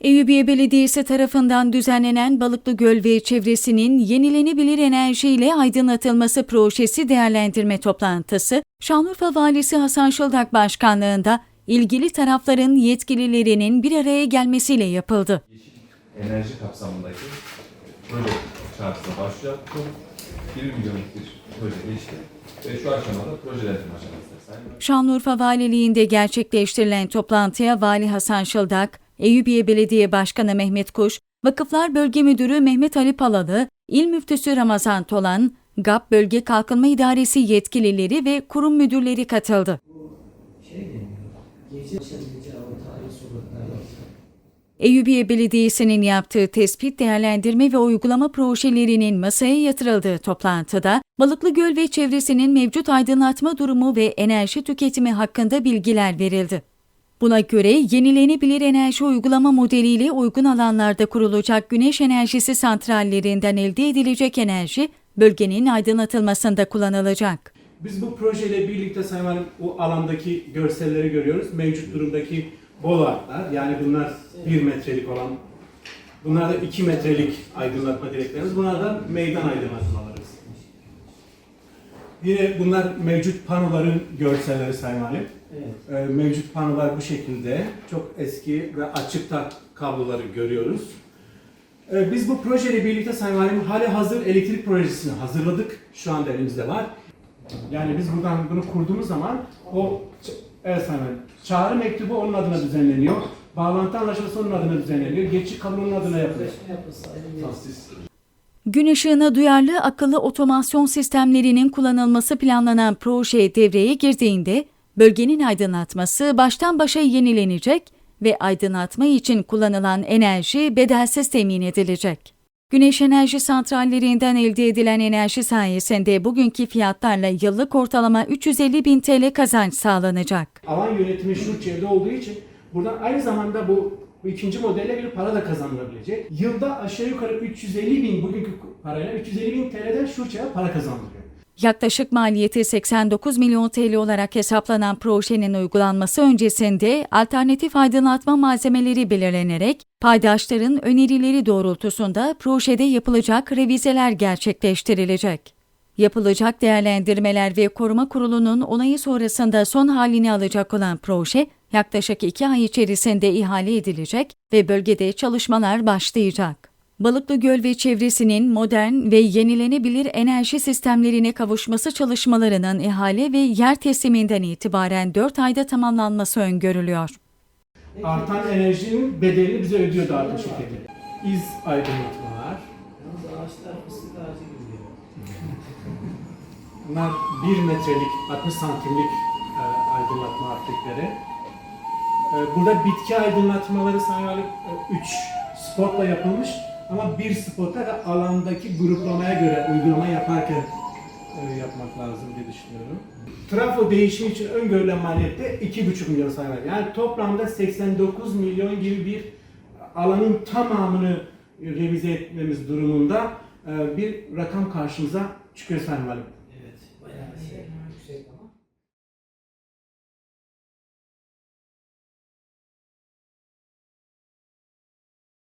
Eyüpiye Belediyesi tarafından düzenlenen Balıklı Göl ve çevresinin yenilenebilir enerjiyle aydınlatılması projesi değerlendirme toplantısı, Şanlıurfa Valisi Hasan Şıldak Başkanlığında ilgili tarafların yetkililerinin bir araya gelmesiyle yapıldı. enerji kapsamındaki proje çağrısına yaptık. 1 milyonluk bir proje geçti ve şu aşamada projelendirme aşamasında. Şanlıurfa Valiliğinde gerçekleştirilen toplantıya Vali Hasan Şıldak, Eyüpiye Belediye Başkanı Mehmet Kuş, Vakıflar Bölge Müdürü Mehmet Ali Palalı, İl Müftüsü Ramazan Tolan, GAP Bölge Kalkınma İdaresi yetkilileri ve kurum müdürleri katıldı. şey deniyor. Gece o tarih. Eyüpiye Belediyesi'nin yaptığı tespit, değerlendirme ve uygulama projelerinin masaya yatırıldığı toplantıda, Balıklı Göl ve çevresinin mevcut aydınlatma durumu ve enerji tüketimi hakkında bilgiler verildi. Buna göre yenilenebilir enerji uygulama modeliyle uygun alanlarda kurulacak güneş enerjisi santrallerinden elde edilecek enerji, bölgenin aydınlatılmasında kullanılacak. Biz bu projeyle birlikte Sayın Valim o alandaki görselleri görüyoruz. Mevcut durumdaki bolatlar yani bunlar 1 metrelik olan bunlar da 2 metrelik aydınlatma direklerimiz. Bunlar da meydan aydınlatmalarımız. Yine bunlar mevcut panoların görselleri Sayın Valim. Evet. Ee, mevcut panolar bu şekilde. Çok eski ve açık tak kabloları görüyoruz. Ee, biz bu projeyle birlikte Sayın Valim hali hazır elektrik projesini hazırladık. Şu anda elimizde var. Yani biz buradan bunu kurduğumuz zaman o evet Sayın Valim, çağrı mektubu onun adına düzenleniyor. Bağlantı anlaşması onun adına düzenleniyor. Geçici kablo onun adına yapılıyor. Gün ışığına duyarlı akıllı otomasyon sistemlerinin kullanılması planlanan proje devreye girdiğinde bölgenin aydınlatması baştan başa yenilenecek ve aydınlatma için kullanılan enerji bedelsiz temin edilecek. Güneş enerji santrallerinden elde edilen enerji sayesinde bugünkü fiyatlarla yıllık ortalama 350 bin TL kazanç sağlanacak. Alan yönetimi şu çevre olduğu için buradan aynı zamanda bu, bu ikinci modelle bir para da kazanılabilecek. Yılda aşağı yukarı 350 bin bugünkü parayla 350 bin TL'den Şurça'ya para kazandırıyor. Yaklaşık maliyeti 89 milyon TL olarak hesaplanan projenin uygulanması öncesinde alternatif aydınlatma malzemeleri belirlenerek paydaşların önerileri doğrultusunda projede yapılacak revizeler gerçekleştirilecek. Yapılacak değerlendirmeler ve koruma kurulunun onayı sonrasında son halini alacak olan proje yaklaşık iki ay içerisinde ihale edilecek ve bölgede çalışmalar başlayacak. Balıklı Göl ve çevresinin modern ve yenilenebilir enerji sistemlerine kavuşması çalışmalarının ihale ve yer tesliminden itibaren 4 ayda tamamlanması öngörülüyor. Artan enerjinin bedelini bize ödüyor dağıtım şirketi. İz aydınlatmalar. Yalnız ağaçlar fıstık ağacı gibi. Bunlar 1 metrelik, 60 santimlik e, aydınlatma aplikleri. E, burada bitki aydınlatmaları sanıyorum 3 spotla yapılmış ama bir spotta da alandaki gruplamaya göre uygulama yaparken e, yapmak lazım diye düşünüyorum. Trafo değişimi için öngörülen maliyette 2,5 milyon sayılır. Yani toplamda 89 milyon gibi bir alanın tamamını revize etmemiz durumunda e, bir rakam karşımıza çıkıyor Sayın.